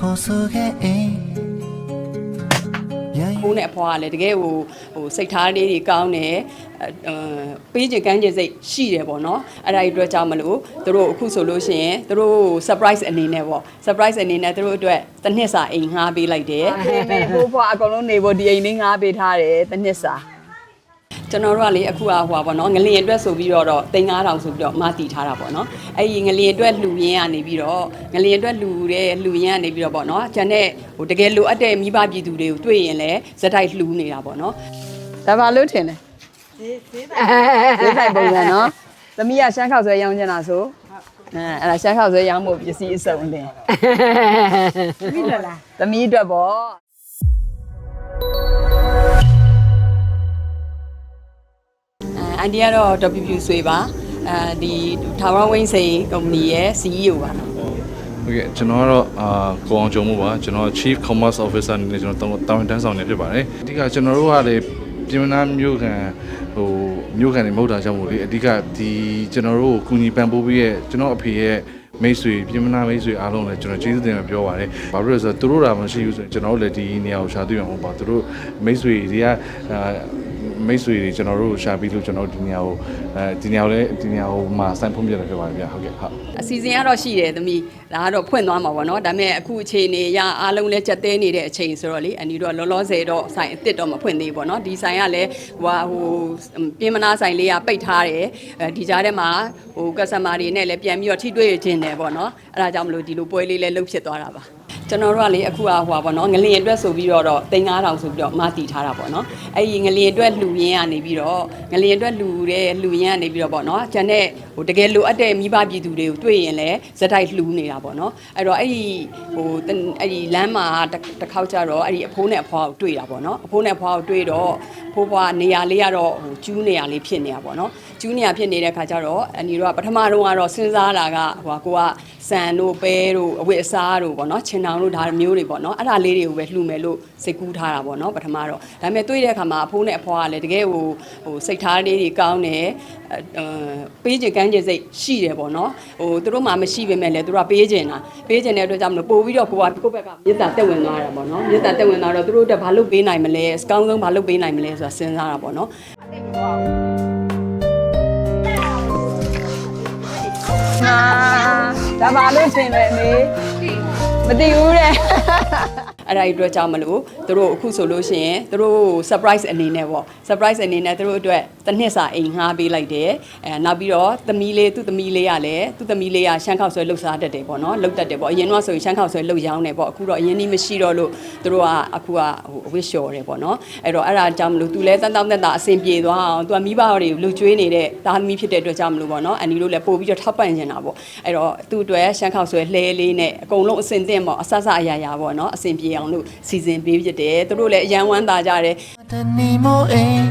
ခေါ်ဆိုခဲ့အိမ်ရိုင်းဖိုးနဲ့အဖွားကလည်းတကယ်ဟိုဟိုစိတ်ထားလေးတွေကောင်းတယ်အဲပေးချင်ကမ်းချင်စိတ်ရှိတယ်ပေါ့နော်အဲ့ဒါကြီးအတွက်ကြောင့်မလို့သူတို့အခုဆိုလို့ရှိရင်သူတို့ surprise အနေနဲ့ပေါ့ surprise အနေနဲ့သူတို့အတွက်တစ်နှစ်စာအိမ်ငှားပေးလိုက်တယ်ဖိုးဖွားအကုန်လုံးနေဖို့ဒီအိမ်လေးငှားပေးထားတယ်တစ်နှစ်စာ ကျွန်တော်တို့ကလေအခုကဟိုပါပေါ့နော်ငလင်အတွက်ဆိုပြီးတော့တော့3000ဆိုပြီးတော့မတည်ထားတာပေါ့နော်အဲ့ဒီငလင်အတွက်လှူရင်းကနေပြီးတော့ငလင်အတွက်လှူတဲ့လှူရင်းကနေပြီးတော့ပေါ့နော်ကျန်တဲ့ဟိုတကယ်လိုအပ်တဲ့မိဘပြည်သူတွေကိုတွေ့ရင်လည်းဇက်တိုက်လှူနေတာပေါ့နော်ဒါပါလို့ထင်တယ်ဈေးဈေးတိုက်ပုံစံနော်သမီးကရှမ်းခောက်ဆွဲရောင်းချင်တာဆိုအဲအဲ့ဒါရှမ်းခောက်ဆွဲရောင်းဖို့ပစ္စည်းအစုံလင်သမီးလားသမီးအတွက်ပေါ့ အဲအန်ဒီကတော့ WP ဆွေပါအဲဒီထာဝရဝင်းစိန်ကုမ္ပဏီရဲ့ CEO ပါနော်ဟုတ်ကဲ့ကျွန်တော်ကတော့အာကိုအောင်ကြုံမှုပါကျွန်တော် Chief Commerce Officer အနေနဲ့ကျွန်တော်တာဝန်တန်းဆောင်နေဖြစ်ပါတယ်အဓိကကျွန်တော်တို့ကလေပြည်မနာမြို့ခံဟိုမြို့ခံတွေမဟုတ်တာကြောင့်မို့လေအဓိကဒီကျွန်တော်တို့ကိုကူညီပံ့ပိုးပေးရဲ့ကျွန်တော်အဖေရဲ့ မိတ်ဆွေပြည်မနာမိတ်ဆွေအားလုံးလည်းကျွန်တော်ကျေးဇူးတင်ပြောပါတယ်။ဘာလို့လဲဆိုတော့သူတို့တာမရှိဘူးဆိုရင်ကျွန်တော်တို့လည်းဒီနေရာကိုရှာတွေ့မှာမဟုတ်ပါဘူး။သူတို့မိတ်ဆွေတွေကအာမိတ်ဆွေတွေကျွန်တော်တို့ကိုရှာပြီးလို့ကျွန်တော်တို့ဒီနေရာကိုအဲဒီနေရာကိုလည်းဒီနေရာကိုမှာစိုင်းဖုံးပြတယ်ဖြစ်ပါတယ်ဗျာဟုတ်ကဲ့ဟုတ်အစီအစဉ်ကတော့ရှိတယ်သမီးဒါကတော့ဖွင့်သွားမှာပေါ့နော်ဒါပေမဲ့အခုအချိန်နေရအားလုံးလည်းကြက်သေးနေတဲ့အချိန်ဆိုတော့လေအနီတော့လောလောဆယ်တော့ဆိုင်အစ်စ်တော့မဖွင့်သေးဘူးပေါ့နော်ဒီဆိုင်ကလည်းဟိုဟာဟိုပြင်းမနာဆိုင်လေးကပိတ်ထားတယ်အဲဒီကြားထဲမှာဟိုကက်စတမာတွေနဲ့လည်းပြန်ပြီးတော့ထိတွေ့ခြင်းတယ်ပေါ့နော်အဲ့ဒါကြောင့်မလို့ဒီလိုပွဲလေးလည်းလှုပ်ဖြစ်သွားတာပါကျွန်တော်တို့ကလေအခုကဟိုပါပေါ့နော်ငလင်အတွက်ဆိုပြီးတော့တော့3000ဆိုပြီးတော့မတည်ထားတာပေါ့နော်အဲ့ဒီငလင်အတွက်လှူရင်းကနေပြီးတော့ငလင်အတွက်လှူတဲ့လှူရင်းကနေပြီးတော့ပေါ့နော်ကျန်တဲ့ဟိုတကယ်လိုအပ်တဲ့မိဘပြည်သူတွေကိုတွေ့ရင်လည်းဇက်တိုက်လှူနေတာပေါ့နော်အဲ့တော့အဲ့ဒီဟိုတအဲ့ဒီလမ်းမှာတစ်တစ်ခေါက်ကျတော့အဲ့ဒီအဖိုးနဲ့အဖွားကိုတွေ့တာပေါ့နော်အဖိုးနဲ့အဖွားကိုတွေ့တော့ဖိုးဖွားနေရာလေးကတော့ဟိုကျူးနေရာလေးဖြစ်နေတာပေါ့နော်ကျူးနေရာဖြစ်နေတဲ့ခါကျတော့အနီတို့ကပထမတော့ကတော့စဉ်းစားတာကဟိုကကိုကစံတို့ပဲတို့အဝတ်အစားတို့ပေါ့နော်ချင်တောင်တို့ဒါမျိုးတွေပေါ့နော်အဲ့ဒါလေးတွေကိုပဲလှူမယ်လို့စိတ်ကူးထားတာပေါ့နော်ပထမတော့ဒါပေမဲ့တွေ့တဲ့အခါမှာအဖိုးနဲ့အဖွားကလည်းတကယ်ဟိုဟိုစိတ်ထားလေးတွေကောင်းတယ်အဲပေးချင်ကမ်းချင်စိတ်ရှိတယ်ပေါ့နော်ဟိုသူတို့မှမရှိပေမဲ့လည်းသူတို့ကပေးချင်တာပေးချင်တဲ့အတွက်ကြောင့်မလို့ပို့ပြီးတော့ကိုကကိုယ့်ဘက်ကမြေတာတက်ဝင်သွားတာပေါ့နော်မြေတာတက်ဝင်သွားတော့သူတို့တက်ဘာလုပ်ပေးနိုင်မလဲအကောင်းဆုံးဘာလုပ်ပေးနိုင်မလဲဆိုတာစဉ်းစားတာပေါ့နော်ဟာဒါပါလို့ထင်တယ်အမေ မသိဘူးတဲ့ အဲ့ဒါကြီးအတွက်ကြောင့်မလို့သူတို့အခုဆိုလို့ရှိရင်သူတို့ surprise အနေနဲ့ပေါ့ surprise အနေနဲ့သူတို့အတွက်တစ်နှစ်စာအိမ်ငှားပေးလိုက်တယ်အဲနောက်ပြီးတော့သမီးလေးသူ့သမီးလေးကလည်းသူ့သမီးလေးကရှမ်းခောက်ဆွဲလှုပ်ရှားတတ်တယ်ပေါ့နော်လှုပ်တတ်တယ်ပေါ့အရင်တော့ဆိုရင်ရှမ်းခောက်ဆွဲလှုပ်ရောင်းတယ်ပေါ့အခုတော့အရင်နီးမရှိတော့လို့သူတို့ကအခုကဟိုအဝစ်လျှော်တယ်ပေါ့နော်အဲ့တော့အဲ့ဒါကြောင့်မလို့သူလည်းတန်းတောင်းတက်တာအဆင်ပြေသွားအောင်သူကမိဘတွေလှုပ်ကျွေးနေတဲ့သားသမီးဖြစ်တဲ့အတွက်ကြောင့်မလို့ပေါ့နော်အန်ဒီတို့လည်းပို့ပြီးတော့ထောက်ပံ့နေတာပေါ့အဲ့တော့သူ့အတွက်ရှမ်းခောက်ဆွဲလှဲလေးနဲ့အကုန်လုံးအဆင်သင့်ပေါ့အဆဆအရာရာပေါ့နော်အဆင်ပြေအောင်လို့စီစဉ်ပေးဖြစ်တယ်သူတို့လည်းအရန်ဝမ်းသာကြတယ်တနေမို့အိမ်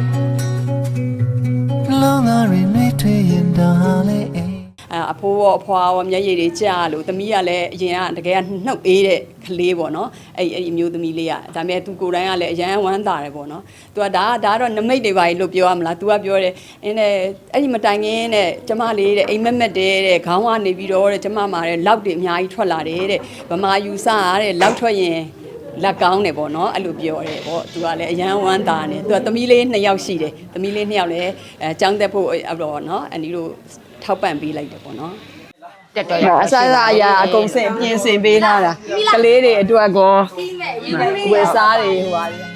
လုံးသားရင်းတွေထွေးရင်ဒါလေအိမ်အအဖိုးရောအဖွာရောမျက်ရည်တွေကြာလို့သမီးကလည်းအရင်ကတကယ်ကနှုတ်အေးတဲ့ကလေးပေါ့နော်အဲ့အဲ့ဒီအမျိုးသမီးလေးကဒါပေမဲ့သူကိုယ်တိုင်ကလည်းအရန်ဝမ်းသာတယ်ပေါ့နော်သူကဒါဒါကတော့နမိတ်တွေပါလို့ပြောရမလား तू ကပြောတယ်အင်းနဲ့အဲ့ဒီမတိုင်ခင်တဲ့ကျမလေးတဲ့အိမ်မက်မက်တဲ့တဲ့ခေါင်းကနေပြီးတော့တဲ့ကျမမှာတဲ့လောက်တွေအများကြီးထွက်လာတယ်တဲ့ဗမာယူဆရတဲ့လောက်ထွက်ရင် လက်ကောင်းတယ်ပေါ့နော်အဲ့လိုပြောတယ်ပေါ့သူကလည်းအရန်ဝမ်းသာနေသူကသမီးလေးနှစ်ယောက်ရှိတယ်သမီးလေးနှစ်ယောက်လည်းအဲចောင်းသက်ဖို့အဲ့တော့နော်အန်ဒီတို့ထောက်ပံ့ပေးလိုက်တယ်ပေါ့နော်တက်တော့ရအစားအစာအရာအကုန်စင်ပြင်ဆင်ပေးထားတာကလေးတွေအတွက်ကောဝယ်စားတွေဟိုပါလေ